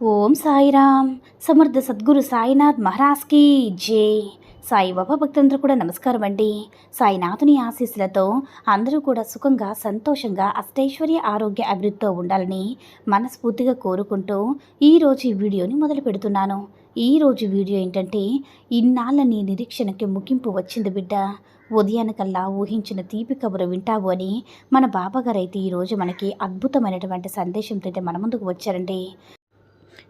ఓం సాయిరామ్. సమర్థ సద్గురు సాయినాథ్ మహారాజ్కి జై. సాయిబాబా భక్తులందరూ కూడా నమస్కారం అండి. సాయినాథుని ఆశీస్సులతో అందరూ కూడా సుఖంగా సంతోషంగా అష్టైశ్వర్య ఆరోగ్య అభివృద్ధితో ఉండాలని మనస్ఫూర్తిగా కోరుకుంటూ ఈరోజు ఈ వీడియోని మొదలు పెడుతున్నాను. ఈరోజు వీడియో ఏంటంటే ఇన్నాళ్ళ నీ నిరీక్షణకి ముగింపు వచ్చింది బిడ్డ. ఉదయానికల్లా ఊహించిన తీపి కబురు వింటావు అని మన బాబాగారు అయితే ఈరోజు మనకి అద్భుతమైనటువంటి సందేశంతో అయితే మన ముందుకు వచ్చారండి.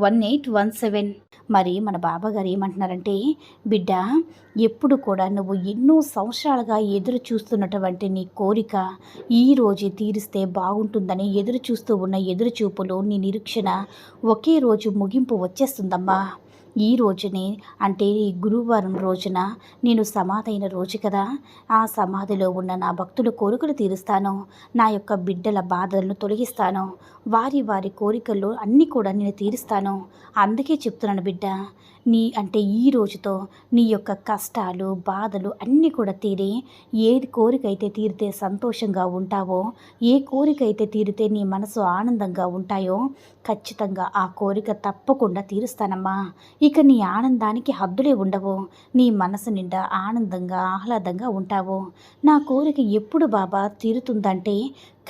one eight one seven మరి మన బాబాగారు ఏమంటున్నారంటే బిడ్డ ఎప్పుడు కూడా నువ్వు ఎన్నో సంవత్సరాలుగా ఎదురు చూస్తున్నటువంటి నీ కోరిక ఈ రోజు తీరిస్తే బాగుంటుందని ఎదురు చూస్తూ ఉన్న ఎదురు చూపులు నీ నిరీక్షణ ఒకే రోజు ముగింపు వచ్చేస్తుందమ్మా ఈ రోజునే అంటే ఈ గురువారం రోజున నేను సమాధైన రోజు కదా. ఆ సమాధిలో ఉన్న నా భక్తుల కోరికలు తీరుస్తాను. నా యొక్క బిడ్డల బాధలను తొలగిస్తాను. వారి వారి కోరికలు అన్నీ కూడా నేను తీరుస్తాను. అందుకే చెప్తున్నాను బిడ్డ నీ అంటే ఈ రోజుతో నీ యొక్క కష్టాలు బాధలు అన్నీ కూడా తీరి ఏ కోరిక అయితే తీరితే సంతోషంగా ఉంటావో ఏ కోరిక అయితే తీరితే నీ మనసు ఆనందంగా ఉంటాయో ఖచ్చితంగా ఆ కోరిక తప్పకుండా తీరుస్తానమ్మా. ఇక నీ ఆనందానికి హద్దులే ఉండవు. నీ మనసు నిండా ఆనందంగా ఆహ్లాదంగా ఉంటావు. నా కోరిక ఎప్పుడు బాబా తీరుతుందంటే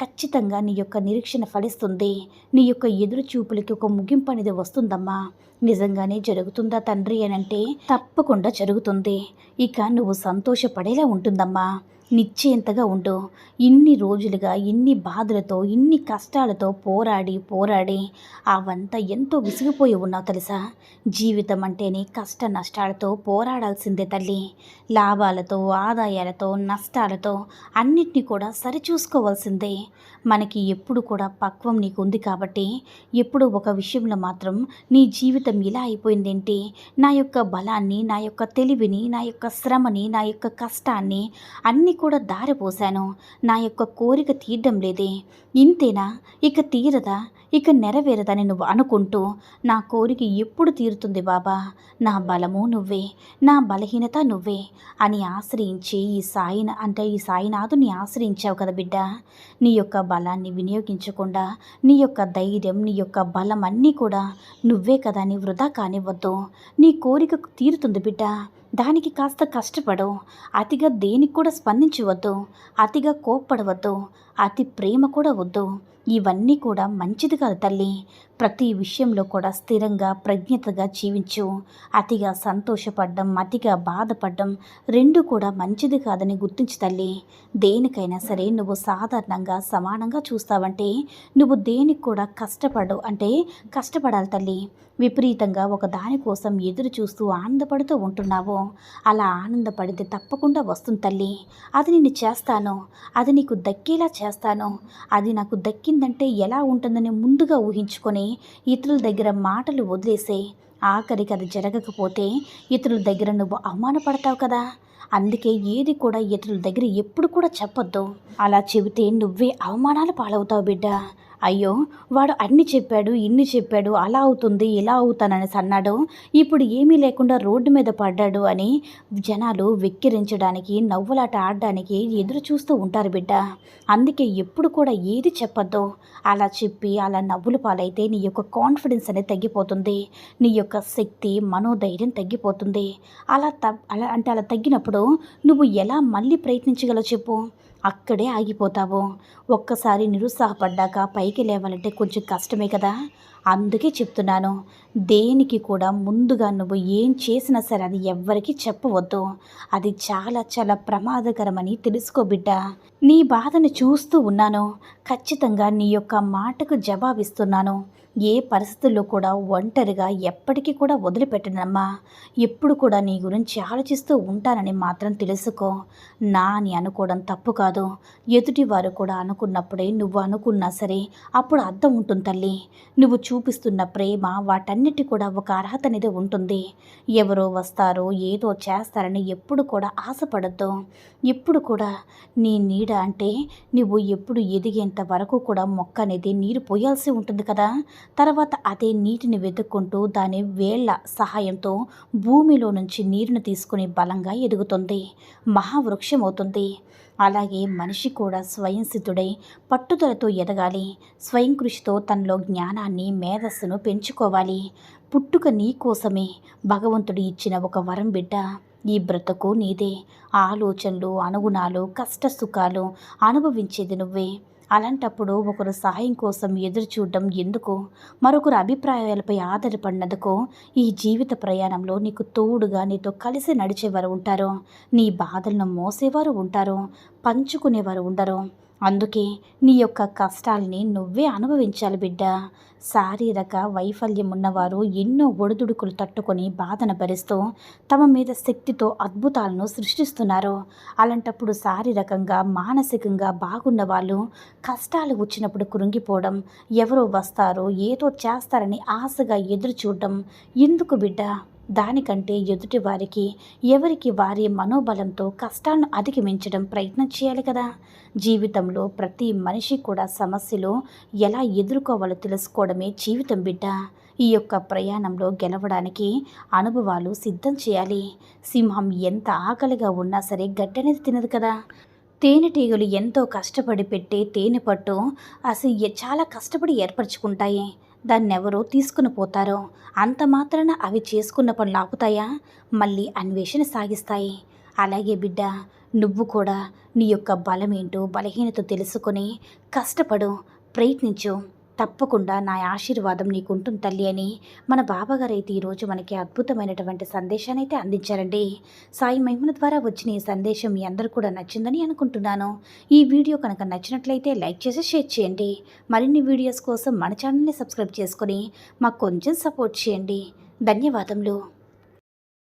ఖచ్చితంగా నీ యొక్క నిరీక్షణ ఫలిస్తుంది. నీ యొక్క ఎదురు చూపులకి ఒక ముగింపు అనేది వస్తుందమ్మా. నిజంగానే జరుగుతుందా తండ్రి అని అంటే తప్పకుండా జరుగుతుంది. ఇక నువ్వు సంతోషపడేలా ఉంటుందమ్మా. నిశ్చయంతగా ఉండు. ఇన్ని రోజులుగా ఇన్ని బాధలతో ఇన్ని కష్టాలతో పోరాడి పోరాడి అవంతా ఎంతో విసిగిపోయి ఉన్నావు తెలుసా? జీవితం అంటేనే కష్ట నష్టాలతో పోరాడాల్సిందే తల్లి. లాభాలతో ఆదాయాలతో నష్టాలతో అన్నిటినీ కూడా సరిచూసుకోవాల్సిందే. మనకి ఎప్పుడు కూడా పక్వం నీకు ఉంది కాబట్టి ఎప్పుడు ఒక విషయంలో మాత్రం నీ జీవితం ఇలా అయిపోయిందేంటి? నా యొక్క బలాన్ని నా యొక్క తెలివిని నా యొక్క శ్రమని నా యొక్క కష్టాన్ని అన్నీ కూడా దారిపోశాను నా యొక్క కోరిక తీయడం లేదే. ఇంతేనా? ఇక తీరదా? ఇక నెరవేరదని నువ్వు అనుకుంటూ నా కోరిక ఎప్పుడు తీరుతుంది బాబా? నా బలము నువ్వే. నా బలహీనత నువ్వే అని ఆశ్రయించి ఈ సాయిన అంటే ఈ సాయినాథుని ఆశ్రయించావు కదా బిడ్డ. నీ యొక్క బలాన్ని వినియోగించకుండా నీ యొక్క ధైర్యం నీ యొక్క బలం అన్నీ కూడా నువ్వే కదా నీ వృధా కానివ్వద్దు. నీ కోరిక తీరుతుంది బిడ్డ. దానికి కాస్త కష్టపడు. అతిగా దేనికి కూడా స్పందించవద్దు. అతిగా కోప్పడవద్దు. అతి ప్రేమ కూడా వద్దు. ఇవన్నీ కూడా మంచిది కాదు తల్లి. ప్రతి విషయంలో కూడా స్థిరంగా ప్రజ్ఞతగా జీవించు. అతిగా సంతోషపడ్డం అతిగా బాధపడడం రెండు కూడా మంచిది కాదని గుర్తించు తల్లి. దేనికైనా సరే నువ్వు సాధారణంగా సమానంగా చూస్తావంటే నువ్వు దేనికి కూడా కష్టపడు అంటే కష్టపడాలి తల్లి. విపరీతంగా ఒక దానికోసం ఎదురు చూస్తూ ఆనందపడుతూ ఉంటున్నావు. అలా ఆనందపడితే తప్పకుండా వస్తుంది తల్లి. అది నేను చేస్తాను. అది నీకు దక్కేలా చేస్తాను. అది నాకు జరిగిందంటే ఎలా ఉంటుందని ముందుగా ఊహించుకొని ఇతరుల దగ్గర మాటలు వదిలేసే ఆఖరికి అది జరగకపోతే ఇతరుల దగ్గర నువ్వు అవమానపడతావు కదా. అందుకే ఏది కూడా ఇతరుల దగ్గర ఎప్పుడు కూడా చెప్పొద్దు. అలా చెబితే నువ్వే అవమానాలు పాలవుతావు బిడ్డ. అయ్యో వాడు అన్ని చెప్పాడు ఇన్ని చెప్పాడు అలా అవుతుంది ఇలా అవుతానని అన్నాడు. ఇప్పుడు ఏమీ లేకుండా రోడ్డు మీద పడ్డాడు అని జనాలు వెక్కిరించడానికి నవ్వులాట ఆడడానికి ఎదురు చూస్తూ ఉంటారు బిడ్డ. అందుకే ఎప్పుడు కూడా ఏది చెప్పొద్దు. అలా చెప్పి అలా నవ్వులు పాలైతే నీ యొక్క కాన్ఫిడెన్స్ అనేది తగ్గిపోతుంది. నీ యొక్క శక్తి మనోధైర్యం తగ్గిపోతుంది. అలా త అలా అంటే అలా తగ్గినప్పుడు నువ్వు ఎలా మళ్ళీ ప్రయత్నించగలవు చెప్పు? అక్కడే ఆగిపోతావు. ఒక్కసారి నిరుత్సాహపడ్డాక పైకి లేవాలంటే కొంచెం కష్టమే కదా? అందుకే చెప్తున్నాను. దేనికి కూడా ముందుగా నువ్వు ఏం చేసినా సరే అది ఎవ్వరికీ చెప్పవద్దు. అది చాలా చాలా ప్రమాదకరమని తెలుసుకో బిడ్డ. నీ బాధను చూస్తూ ఉన్నాను. ఖచ్చితంగా నీ యొక్క మాటకు జవాబిస్తున్నాను. ఏ పరిస్థితుల్లో కూడా ఒంటరిగా ఎప్పటికీ కూడా వదిలిపెట్టనమ్మా. ఎప్పుడు కూడా నీ గురించి ఆలోచిస్తూ ఉంటానని మాత్రం తెలుసుకో. నా అని అనుకోవడం తప్పు కాదు. ఎదుటి వారు కూడా అనుకున్నప్పుడే నువ్వు అనుకున్నా సరే అప్పుడు అర్థం ఉంటుంది తల్లి. నువ్వు చూపిస్తున్న ప్రేమ వాటన్నిటి కూడా ఒక అర్హత అనేది ఉంటుంది. ఎవరో వస్తారో ఏదో చేస్తారని ఎప్పుడు కూడా ఆశపడద్దు. ఎప్పుడు కూడా నీ నీడ అంటే నువ్వు ఎప్పుడు ఎదిగేంత వరకు కూడా మొక్క అనేది నీరు పోయాల్సి ఉంటుంది కదా. తర్వాత అదే నీటిని వెతుక్కుంటూ దాని వేళ్ళ సహాయంతో భూమిలో నుంచి నీరుని తీసుకుని బలంగా ఎదుగుతుంది. మహావృక్షం అవుతుంది అలాగే మనిషి కూడా స్వయం సిద్ధుడై పట్టుదలతో ఎదగాలి. స్వయం కృషితో తనలో జ్ఞానాన్ని మేధస్సును పెంచుకోవాలి. పుట్టుక నీ కోసమే. భగవంతుడు ఇచ్చిన ఒక వరం బిడ్డ ఈ బ్రతుకు నీదే. ఆలోచనలు అనుగుణాలు కష్ట సుఖాలు అనుభవించేది నువ్వే. అలాంటప్పుడు ఒకరు సహాయం కోసం ఎదురు చూడడం ఎందుకు? మరొకరు అభిప్రాయాలపై ఆధారపడినందుకు ఈ జీవిత ప్రయాణంలో నీకు తోడుగా నీతో కలిసి నడిచేవారు ఉంటారు. నీ బాధలను మోసేవారు ఉంటారు. పంచుకునేవారు ఉండరు. అందుకే నీ యొక్క కష్టాల్ని నువ్వే అనుభవించాలి బిడ్డ. శారీరక వైఫల్యం ఉన్నవారు ఎన్నో ఒడిదుడుకులు తట్టుకొని బాధను భరిస్తూ తమ మీద శక్తితో అద్భుతాలను సృష్టిస్తున్నారు. అలాంటప్పుడు శారీరకంగా మానసికంగా బాగున్న వాళ్ళు కష్టాలు వచ్చినప్పుడు కృంగిపోవడం ఎవరో వస్తారో ఏదో చేస్తారని ఆశగా ఎదురు చూడడం ఎందుకు బిడ్డ? దానికంటే ఎదుటి వారికి ఎవరికి వారి మనోబలంతో కష్టాలను అధిగమించడం ప్రయత్నం చేయాలి కదా. జీవితంలో ప్రతి మనిషి కూడా సమస్యలు ఎలా ఎదుర్కోవాలో తెలుసుకోవడమే జీవితం బిడ్డ. ఈ యొక్క ప్రయాణంలో గెలవడానికి అనుభవాలు సిద్ధం చేయాలి. సింహం ఎంత ఆకలిగా ఉన్నా సరే గడ్డనేది తినదు కదా. తేనెటీగలు ఎంతో కష్టపడి పెట్టే తేనె పట్టు అసలు చాలా కష్టపడి ఏర్పరచుకుంటాయి. దాన్ని ఎవరో తీసుకుని పోతారో అంత మాత్రాన అవి చేసుకున్న పనులు ఆపుతాయా? మళ్ళీ అన్వేషణ సాగిస్తాయి. అలాగే బిడ్డ నువ్వు కూడా నీ యొక్క బలమేంటో బలహీనత తెలుసుకొని కష్టపడు ప్రయత్నించు. తప్పకుండా నా ఆశీర్వాదం నీకుంటుంది తల్లి అని మన బాబాగారు అయితే ఈరోజు మనకి అద్భుతమైనటువంటి సందేశాన్ని అయితే అందించారండి. సాయి మహిమల ద్వారా వచ్చిన ఈ సందేశం మీ అందరూ కూడా నచ్చిందని అనుకుంటున్నాను. ఈ వీడియో కనుక నచ్చినట్లయితే లైక్ చేసి షేర్ చేయండి. మరిన్ని వీడియోస్ కోసం మన ఛానల్ని సబ్స్క్రైబ్ చేసుకొని మాకు కొంచెం సపోర్ట్ చేయండి. ధన్యవాదములు.